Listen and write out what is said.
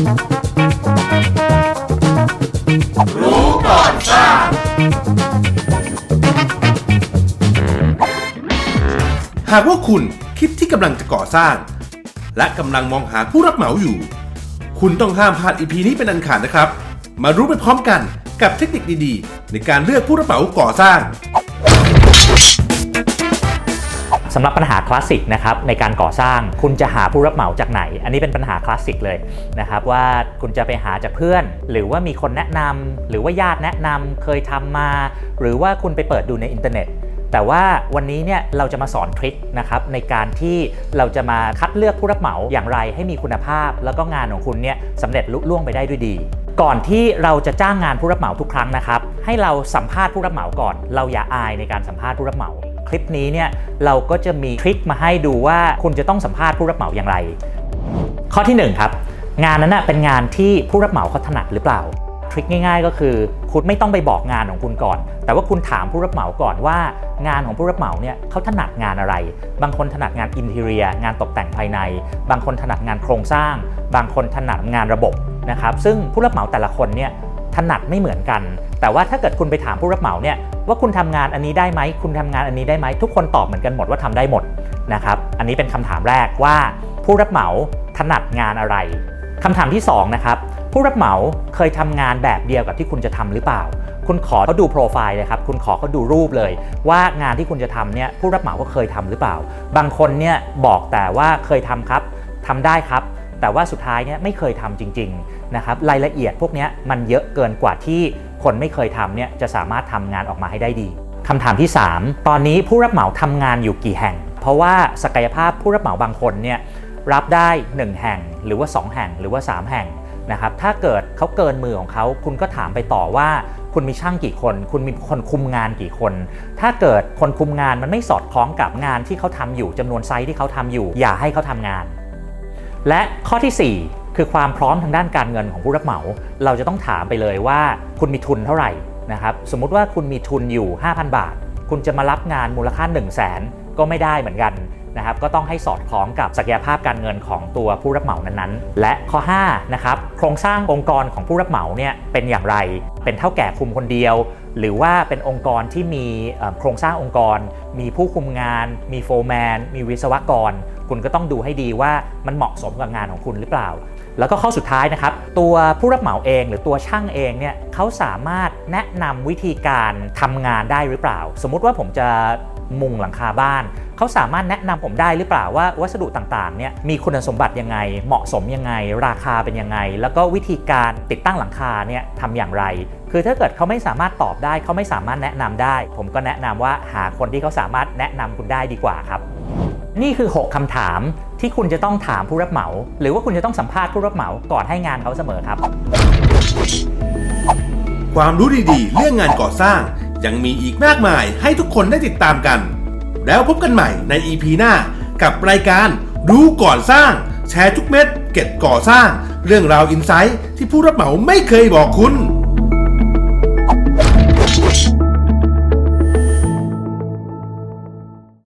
หากว่าคุณคิดที่กำลังจะก่อสร้าง และกำลังมองหาผู้รับเหมาอยู่ คุณต้องห้ามพลาด EP นี้เป็นอันขาดนะครับ มารู้ไปพร้อมกันกับเทคนิคดีๆ ในการเลือกผู้รับเหมาก่อสร้าง สำหรับปัญหาคลาสสิกนะครับในการก่อสร้างคุณจะหาผู้รับเหมาจากไหน อันนี้เป็นปัญหาคลาสสิกเลยนะครับว่าคุณจะไปหาจากเพื่อน หรือว่ามีคนแนะนำหรือว่าญาติแนะนำเคยทำมา หรือว่าคุณไปเปิดดูในอินเทอร์เน็ตแต่ว่าวันนี้เนี่ยเราจะมาสอนทริคนะครับในการที่เราจะมาคัดเลือกผู้รับเหมาอย่างไรให้มีคุณภาพ แล้วก็งานของคุณเนี่ยสำเร็จลุล่วงไปได้ด้วยดี ก่อนที่เราจะจ้างงานผู้รับเหมาทุกครั้งนะครับ ให้เราสัมภาษณ์ผู้รับเหมาก่อน เราอย่าอายในการสัมภาษณ์ผู้รับเหมา คลิปนี้เนี่ยเราก็จะมีทริคมาให้ดูว่าคุณจะต้องสัมภาษณ์ผู้รับเหมาอย่างไร ข้อที่ 1 ครับ งานนั้นนะเป็นงานที่ผู้รับเหมาเขาถนัดหรือเปล่าทริคง่ายๆ ก็คือคุณไม่ต้องไปบอกงานของคุณก่อน แต่ว่าคุณถามผู้รับเหมาก่อนว่า งานของผู้รับเหมาเนี่ยเขาถนัดงานอะไร บางคนถนัดงานอินเท i รีย งานตกแต่งภายใน บางคนถนัดงานโครงสร้าง บางคนถนัดงานระบบนะครับซึ่งผู้รับเหมาแต่ละคนเนี่ย ถนัดไม่เหมือนกัน แต่ว่าถ้าเกิดคุณไปถามผู้รับเหมาเนี่ยว่าคุณทำงานอันนี้ได้ไหมคุณทำงานอันนี้ได้ไหมทุกคนตอบเหมือนกันหมดว่าทำได้หมดนะครับอันนี้เป็นคำถามแรกว่าผู้รับเหมาถนัดงานอะไรคำถามที่2นะครับผู้รับเหมาเคยทำงานแบบเดียวกับที่คุณจะทำหรือเปล่า คุณขอเขาดูโปรไฟล์เลยครับคุณขอเขาดูรูปเลย ว่างานที่คุณจะทำเนี่ยผู้รับเหมาก็เคยทำหรือเปล่า บางคนเนี่ยบอกแต่ว่าเคยทำครับทำได้ครับ แต่ว่าสุดท้ายเนี่ยไม่เคยทำจริงๆนะครับรายละเอียดพวกนี้มันเยอะเกินกว่าที่คนไม่เคยทำเนี่ยจะสามารถทำงานออกมาให้ได้ดีคำถามที่ 3 ตอนนี้ผู้รับเหมาทำงานอยู่กี่แห่ง เพราะว่าศักยภาพผู้รับเหมาบางคนเนี่ยรับได้ 1 แห่งหรือว่า 2 แห่งหรือว่า 3 แห่งนะครับถ้าเกิดเขาเกินมือของเขาคุณก็ถามไปต่อว่าคุณมีช่างกี่คน คุณมีคนคุมงานกี่คน ถ้าเกิดคนคุมงานมันไม่สอดคล้องกับงานที่เขาทำอยู่จำนวนไซต์ที่เขาทำอยู่ อย่าให้เขาทำงาน และข้อทีสี่ 4 คือความพร้อมทางด้านการเงินของผู้รับเหมา เราจะต้องถามไปเลยว่าคุณมีทุนเท่าไหร่นะครับสมมุติว่าคุณมีทุนอยู่ 5,000 บาท คุณจะมารับงานมูลค่า 1 0 0 0 0แสนก็ไม่ได้เหมือนกัน นะครับก็ต้องให้สอดคล้องกับศักยภาพการเงินของตัวผู้รับเหมานั้นๆ และข้อ5นะครับโครงสร้างองค์กรของผู้รับเหมาเนี่ยเป็นอย่างไร เป็นเท่าแก่คุมคนเดียว หรือว่าเป็นองค์กรที่มีโครงสร้างองค์กร มีผู้คุมงาน มีโฟร์แมน มีวิศวกร คุณก็ต้องดูให้ดีว่ามันเหมาะสมกับงานของคุณหรือเปล่าแล้วก็ข้อสุดท้ายนะครับ ตัวผู้รับเหมาเองหรือตัวช่างเองเนี่ยเขาสามารถแนะนำวิธีการทำงานได้หรือเปล่า สมมุติว่าผมจะมุงหลังคาบ้าน เขาสามารถแนะนำผมได้หรือเปล่าว่าวัสดุต่างๆเนี่ยมีคุณสมบัติยังไง เหมาะสมยังไง ราคาเป็นยังไง แล้วก็วิธีการติดตั้งหลังคาเนี่ยทำอย่างไร คือถ้าเกิดเขาไม่สามารถตอบได้เขาไม่สามารถแนะนำได้ ผมก็แนะนำว่าหาคนที่เขาสามารถแนะนำคุณได้ดีกว่าครับ นี่คือ 6คำถามที่คุณจะต้องถามผู้รับเหมา หรือว่าคุณจะต้องสัมภาษณ์ผู้รับเหมาก่อนให้งานเขาเสมอครับ ความรู้ดีๆ เรื่องงานก่อสร้างยังมีอีกมากมายให้ทุกคนได้ติดตามกัน แล้วพบกันใหม่ใน EP หน้ากับรายการรู้ก่อนสร้าง แชร์ทุกเม็ดเก็ตก่อสร้าง เรื่องราวอินไซต์ที่ผู้รับเหมาไม่เคยบอกคุณ